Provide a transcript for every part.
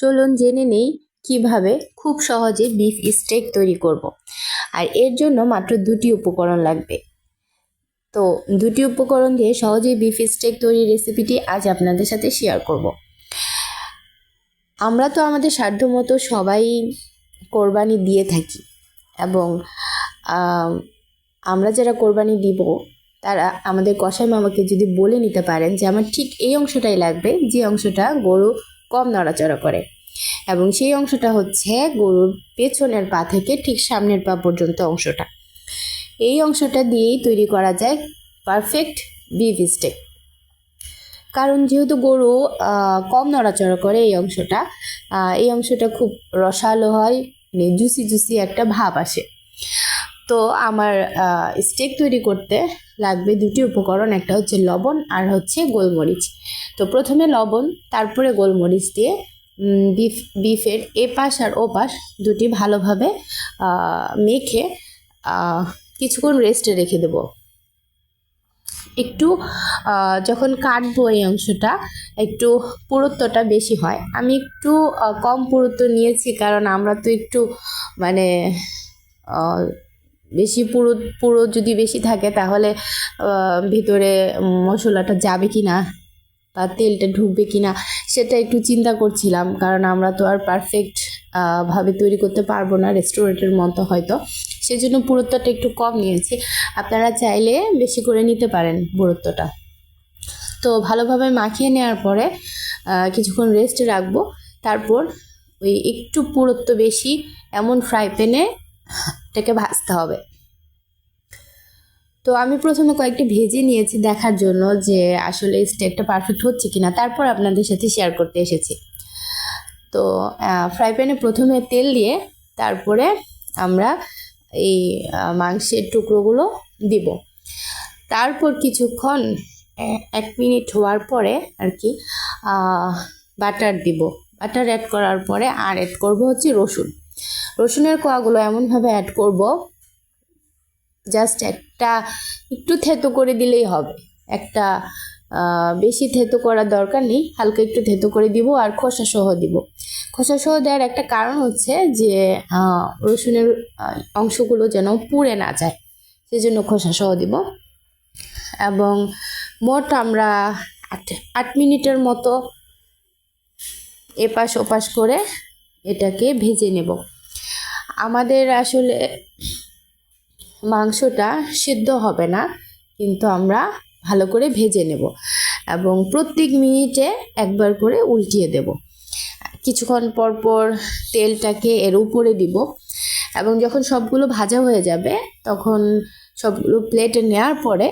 চলুন জেনে নেই কীভাবে খুব সহজে বিফ স্টেক তৈরি করব। আর এর জন্য মাত্র দুটি উপকরণ লাগবে তো দুটি উপকরণ দিয়ে সহজেই বিফ স্টেক তৈরির রেসিপিটি আজ আপনাদের সাথে শেয়ার করব। আমরা তো আমাদের সাধ্যমতো সবাই কোরবানি দিয়ে থাকি এবং আমরা যারা কোরবানি দিব, তারা আমাদের কষাই মামাকে যদি বলে নিতে পারেন যে আমার ঠিক এই অংশটাই লাগবে, যে অংশটা গরু কম নড়াচড়া করে। এবং সেই অংশটা হচ্ছে গরুর পেছনের পা থেকে ঠিক সামনের পা পর্যন্ত অংশটা। এই অংশটা দিয়েই তৈরি করা যায় পারফেক্ট বিফ স্টেক কারণ যেহেতু গরু কম নড়াচড়া করে এই অংশটা এই অংশটা খুব রসালো হয় মানে জুসি জুসি একটা ভাব আসে। তো আমার স্টেক তৈরি করতে লাগবে দুটি উপকরণ, একটা হচ্ছে লবণ আর হচ্ছে গোলমরিচ। তো প্রথমে লবণ, তারপরে গোলমরিচ দিয়ে বিফ বিফের এ পাশ আর ও পাশ দুটি ভালোভাবে মেখে কিছুক্ষণ রেস্টে রেখে দেবো। একটু যখন কাটবো এই অংশটা, একটু পুরুত্বটা বেশি হয়। আমি একটু কম পুরুত্ব নিয়েছি, কারণ আমরা তো একটু মানে বেশি পুরো পুরো যদি বেশি থাকে তাহলে ভিতরে মশলাটা যাবে কি না বা তেলটা ঢুকবে কি না সেটা একটু চিন্তা করছিলাম। কারণ আমরা তো আর পারফেক্ট ভাবে তৈরি করতে পারব না রেস্টুরেন্টের মতো হয়তো। সেজন্য পুরুত্বটা একটু কম নিয়েছি। আপনারা চাইলে বেশি করে নিতে পারেন পুরুত্বটা। তো ভালোভাবে মাখিয়ে নেওয়ার পরে কিছুক্ষণ রেস্ট রাখব। তারপর ওই একটু পুরুত্ব বেশি, এমন ফ্রাই প্যানে এটাকে ভাজতে হবে। তো আমি প্রথমে কয়েকটি ভেজে নিয়েছি দেখার জন্য যে আসলে স্টেকটা পারফেক্ট হচ্ছে কিনা, তারপর আপনাদের সাথে শেয়ার করতে এসেছি। তো ফ্রাই প্যানে প্রথমে তেল দিয়ে তারপরে আমরা এই মাংসের টুকরোগুলো দিব। তারপর কিছুক্ষণ এক মিনিট হওয়ার পরে আর কি বাটার দিব। বাটার অ্যাড করার পরে আর অ্যাড করব হচ্ছে রসুন। রসুনের কোয়াগুলো এমনভাবে অ্যাড করব জাস্ট একটা একটু থেতো করে দিলেই হবে। একটা বেশি থেতো করার দরকার নেই, হালকা একটু থেতো করে দিব আর খোসা সহ দিব। খোসা সহ দেওয়ার একটা কারণ হচ্ছে যে রসুনের অংশগুলো যেন পুড়ে না যায়, সেজন্য খোসা সহ দিব। এবং মোট আমরা আট আট মিনিটের মতো এপাশ ওপাশ করে এটাকে ভেজে নেব। আমাদের আসলে মাংসটা সিদ্ধ হবে না, কিন্তু আমরা ভালো করে ভেজে নেব এবং প্রত্যেক মিনিটে একবার করে উল্টিয়ে দেব। কিছুক্ষণ পর পর তেলটাকে এর উপরে দিব এবং যখন সবগুলো ভাজা হয়ে যাবে, তখন সবগুলো প্লেটে নেওয়ার পরে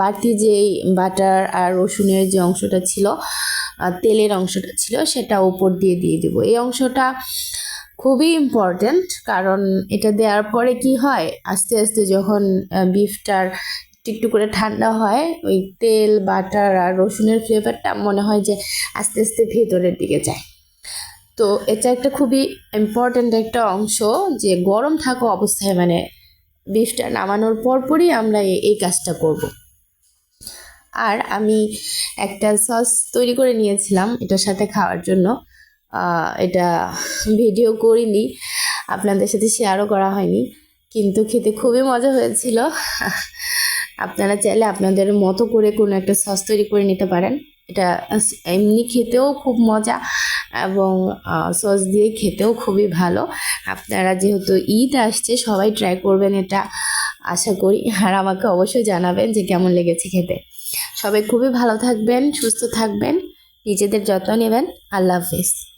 বাড়তি যেই বাটার আর রসুনের যে অংশটা ছিল তেলের অংশটা ছিল, সেটা উপর দিয়ে দিয়ে দিব। এই অংশটা খুবই ইম্পর্ট্যান্ট কারণ এটা দেওয়ার পরে কি হয়, আস্তে আস্তে যখন বিফটার একটু করে ঠান্ডা হয়, ওই তেল বাটার আর রসুনের ফ্লেভারটা মনে হয় যে আস্তে আস্তে ভেতরের দিকে যায়। তো এটা একটা খুবই ইম্পর্ট্যান্ট একটা অংশ যে গরম থাকা অবস্থায় মানে বিফটা নামানোর পরপরই আমরা এই কাজটা করব। আর আমি একটা সস তৈরি করে নিয়েছিলাম এটার সাথে খাওয়ার জন্য। এটা ভিডিও করিনি, আপনাদের সাথে শেয়ারও করা হয়নি, কিন্তু খেতে খুবই মজা হয়েছিল। আপনারা চাইলে আপনাদের মতো করে কোনো একটা সস তৈরি করে নিতে পারেন। এটা এমনি খেতেও খুব মজা। এবং সস দিয়ে খেতেও খুবই ভালো। আপনারা যেহেতু ঈদ আসছে, সবাই ট্রাই করবেন এটা, আশা করি। আর আমাকে অবশ্যই জানাবেন যে কেমন লেগেছে খেতে। সবাই খুবই ভালো থাকবেন, সুস্থ থাকবেন, নিজেদের যত্ন নেবেন। আল্লাহ হাফিজ।